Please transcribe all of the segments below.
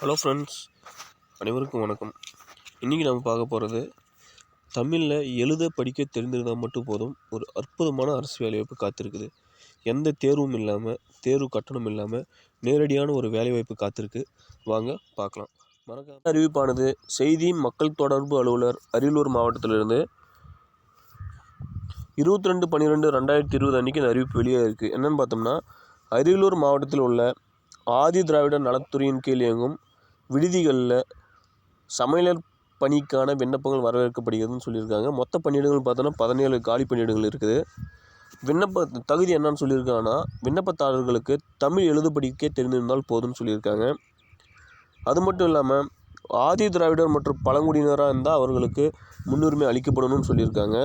Hello friends அனைவருக்கும் வணக்கம். இன்றைக்கி நம்ம பார்க்க போகிறது தமிழில் எழுத படிக்க தெரிந்திருந்தால் மட்டும் போதும் ஒரு அற்புதமான அரசு வேலைவாய்ப்பு காத்திருக்குது. எந்த தேர்வும் இல்லாமல் தேர்வு கட்டணம் இல்லாமல் நேரடியான ஒரு வேலைவாய்ப்பு காத்திருக்கு. வாங்க பார்க்கலாம். மறக்காம அறிவிப்பானது செய்தி மக்கள் தொடர்பு அலுவலர் அரியலூர் மாவட்டத்திலிருந்து இருபத்தி ரெண்டு பன்னிரெண்டு ரெண்டாயிரத்தி இருபது அன்றைக்கி இந்த அறிவிப்பு வெளியே இருக்குது என்னென்னு பார்த்தோம்னா அரியலூர் மாவட்டத்தில் உள்ள ஆதி திராவிடர் நலத்துறையின் கீழ் இயங்கும் விடுதிகளில் சமையலர் பணிக்கான விண்ணப்பங்கள் வரவேற்கப்படுகிறதுன்னு சொல்லியிருக்காங்க. மொத்த பணியிடங்கள் பார்த்தோன்னா பதினேழு காலி பணியிடங்கள் இருக்குது. விண்ணப்ப தகுதி என்னன்னு சொல்லியிருக்காங்கன்னா விண்ணப்பதாரர்களுக்கு தமிழ் எழுத படிக்க தெரிந்திருந்தால் போதும்னு சொல்லியிருக்காங்க. அது மட்டும் இல்லாமல் ஆதி திராவிடர் மற்றும் பழங்குடியினராக இருந்தால் அவர்களுக்கு முன்னுரிமை அளிக்கப்படணும்னு சொல்லியிருக்காங்க.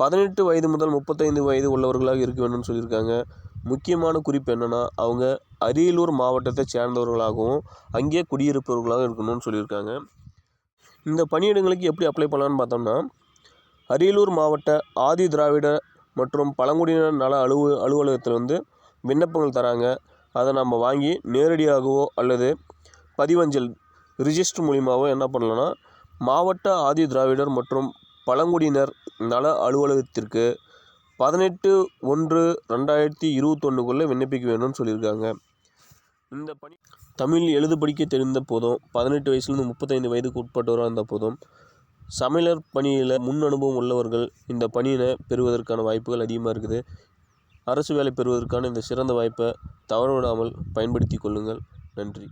பதினெட்டு வயது முதல் முப்பத்தைந்து வயது உள்ளவர்களாக இருக்க வேண்டும்னு சொல்லியிருக்காங்க. முக்கியமான குறிப்பு என்னென்னா அவங்க அரியலூர் மாவட்டத்தை சேர்ந்தவர்களாகவும் அங்கேயே குடியிருப்பவர்களாகவும் இருக்கணும்னு சொல்லியிருக்காங்க. இந்த பணியிடங்களுக்கு எப்படி அப்ளை பண்ணலான்னு பார்த்தோம்னா அரியலூர் மாவட்ட ஆதி திராவிட மற்றும் பழங்குடியினர் நல அலுவ அலுவலகத்தில் வந்து விண்ணப்பங்கள் தராங்க. அதை நம்ம வாங்கி நேரடியாகவோ அல்லது பதிவஞ்சல் ரிஜிஸ்டர் மூலிமாவோ என்ன பண்ணலான்னா மாவட்ட ஆதி திராவிடர் மற்றும் பழங்குடியினர் நல அலுவலகத்திற்கு பதினெட்டு ஒன்று ரெண்டாயிரத்தி இருபத்தொன்னுக்குள்ளே விண்ணப்பிக்க வேணும்னு சொல்லியிருக்காங்க. இந்த பணி தமிழ் எழுது படிக்க தெரிந்த போதும் பதினெட்டு வயசுலேருந்து முப்பத்தைந்து வயதுக்கு உட்பட்டவராக இருந்த போதும் சமையலர் பணியில் முன் அனுபவம் உள்ளவர்கள் இந்த பணியினை பெறுவதற்கான வாய்ப்புகள் அதிகமாக இருக்குது. அரசு வேலை பெறுவதற்கான இந்த சிறந்த வாய்ப்பை தவறவிடாமல் பயன்படுத்தி கொள்ளுங்கள். நன்றி.